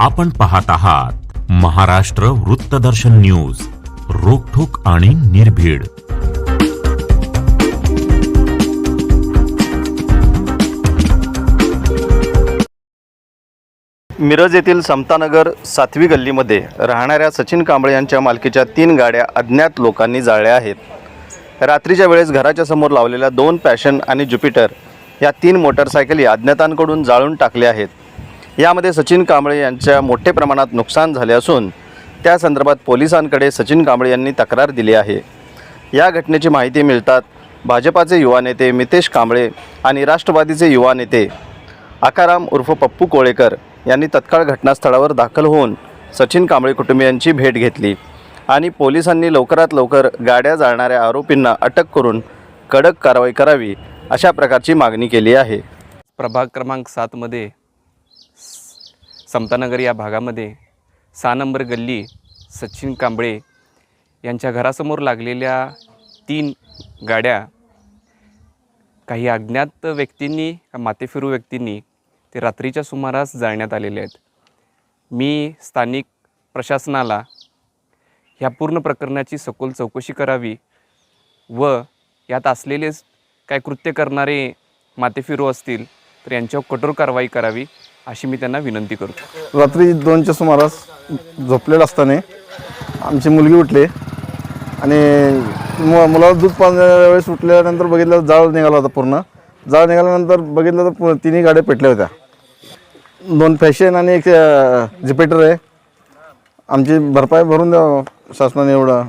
आपण पाहत आहात महाराष्ट्र वृत्तदर्शन न्यूज रोखोक आणि निर्भीड. मिरज येथील समतानगर सातवी गल्लीमध्ये राहणाऱ्या सचिन कांबळे यांच्या मालकीच्या तीन गाड्या अज्ञात लोकांनी जाळल्या आहेत. रात्रीच्या वेळेस घराच्या समोर लावलेल्या दोन पॅशन आणि ज्युपिटर या तीन मोटरसायकली अज्ञातांकडून जाळून टाकल्या आहेत. यामध्ये सचिन कांबळे यांच्या मोठे प्रमाणात नुकसान झाले असून त्या संदर्भात पोलिसांकडे सचिन कांबळे यांनी तक्रार दिली आहे. या घटनेची माहिती मिळतात भाजपाचे युवा नेते मितेश कांबळे आणि राष्ट्रवादीचे युवा नेते आकाराम उर्फ पप्पू कोळेकर यांनी तत्काळ घटनास्थळावर दाखल होऊन सचिन कांबळे कुटुंबियांची भेट घेतली आणि पोलिसांनी लवकरात लवकर गाड्या जाळणाऱ्या आरोपींना अटक करून कडक कारवाई करावी अशा प्रकारची मागणी केली आहे. प्रभाग क्रमांक सातमध्ये समतानगर या भागामध्ये सहा नंबर गल्ली सचिन कांबळे यांच्या घरासमोर लागलेल्या तीन गाड्या काही अज्ञात व्यक्तींनी माथेफिरू व्यक्तींनी ते रात्रीच्या सुमारास जाळण्यात आलेले आहेत. मी स्थानिक प्रशासनाला ह्या पूर्ण प्रकरणाची सखोल चौकशी करावी व यात असलेले काय कृत्य करणारे माथेफिरू असतील तर यांच्यावर कठोर कारवाई करावी. अशी मी त्यांना विनंती करतो. रात्री दोनच्या सुमारास झोपलेलं असताना आमची मुलगी उठली आणि मु मुलाला दूध पाजण्याच्या वेळेस उठल्यानंतर बघितलं जाळ निघाला होता पूर्ण. जाळ निघाल्यानंतर बघितलं तर पु- तिन्ही गाड्या पेटल्या होत्या. दोन फॅशन आणि एक जिपेटर आहे. आमची भरपाई भरून द्यावं शासनाने एवढं.